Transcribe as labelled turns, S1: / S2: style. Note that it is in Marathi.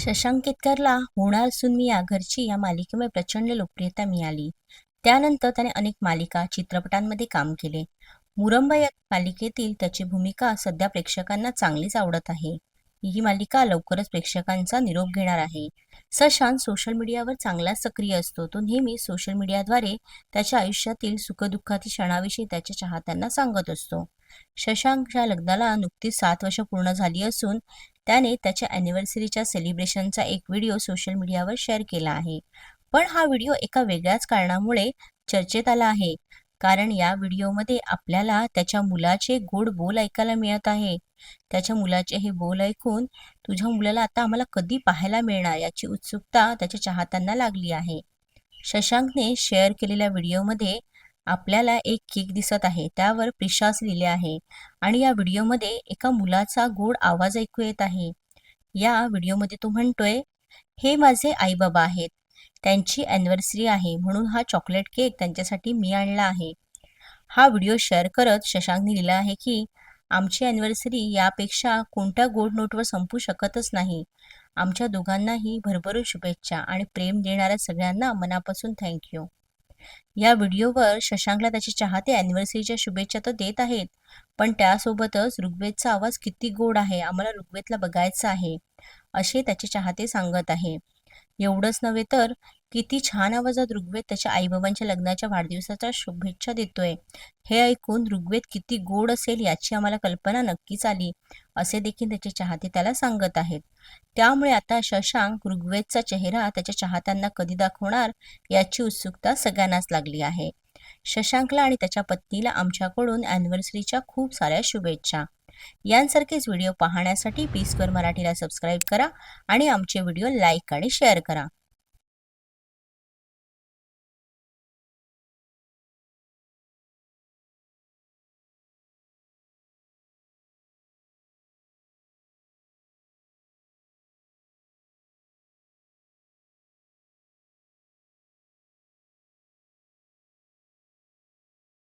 S1: शशांक केतकरला होणार असून मी या घरची या मालिकेमुळे प्रचंड लोकप्रियता मिळाली. त्यानंतर त्याने अनेक मालिका चित्रपटांमध्ये काम केले. मुरंबा या मालिकेतील त्याची भूमिका सध्या प्रेक्षकांना चांगलीच आवडत आहे. ही मालिका लवकरच प्रेक्षकांचा निरोप घेणार आहे. सशांत सोशल मीडियावर चांगलाच सक्रिय असतो. तो नेहमी सोशल मीडियाद्वारे त्याच्या आयुष्यातील सुखदुःखातील क्षणाविषयी त्याच्या चाहत्यांना सांगत असतो. शशांकच्या लग्नाला नुकतीच सात वर्ष पूर्ण झाली असून त्याने त्याच्या अॅनिव्हर्सरीच्या सेलिब्रेशनचा एक व्हिडिओ सोशल मीडियावर शेअर केला आहे. पण हा व्हिडिओ एका वेगळ्याच कारणामुळे चर्चेत आला आहे. कारण या व्हिडिओमध्ये आपल्याला त्याच्या मुलाचे गोड बोल ऐकायला मिळत आहे. त्याच्या मुलाचे हे बोल ऐकून तुझ्या मुलाला आता आम्हाला कधी पाहायला मिळणार याची उत्सुकता त्याच्या चाहत्यांना लागली आहे. शशांकने शेअर केलेल्या व्हिडिओमध्ये आपल्याला एक केक दिसत आहे त्यावर प्रिशास लिहिले आहे आणि या व्हिडिओमध्ये एका मुलाचा गोड आवाज ऐकू येत आहे. या व्हिडिओमध्ये तो म्हणतोय हे माझे आई बाबा आहेत. त्यांची अॅनिव्हर्सरी आहे म्हणून हा चॉकलेट केक त्यांच्यासाठी मी आणला आहे. हा व्हिडिओ शेअर करत शशांकने लिहिला आहे की आमची अॅनिव्हर्सरी यापेक्षा कोणत्या गोड नोटवर संपू शकतच नाही. आमच्या दोघांनाही भरभरून शुभेच्छा आणि प्रेम देणाऱ्या सगळ्यांना मनापासून थँक्यू या व्हिडिओवर शशांकला त्याचे चाहते अॅनिव्हर्सरीच्या शुभेच्छा तर देत आहेत पण त्यासोबतच ऋग्वेदचा आवाज किती गोड आहे आम्हाला ऋग्वेदला बघायचं आहे असे त्याचे चाहते सांगत आहे. एवढंच नव्हे तर किती छान आवाजात ऋग्वेद त्याच्या आईबाबांच्या लग्नाच्या वाढदिवसाच्या शुभेच्छा देतोय. हे ऐकून ऋग्वेद किती गोड असेल याची आम्हाला कल्पना नक्कीच आली असे देखील त्याचे चाहते त्याला सांगत आहेत. त्यामुळे आता शशांक ऋग्वेदचा चेहरा त्याच्या चाहत्यांना कधी दाखवणार याची उत्सुकता सगळ्यांनाच लागली आहे. शशांकला आणि त्याच्या पत्नीला आमच्याकडून अॅनिव्हर्सरीच्या खूप साऱ्या शुभेच्छा. यांसारखेच व्हिडिओ पाहण्यासाठी पीसवर मराठीला सबस्क्राईब करा आणि आमचे व्हिडिओ लाईक आणि शेअर करा.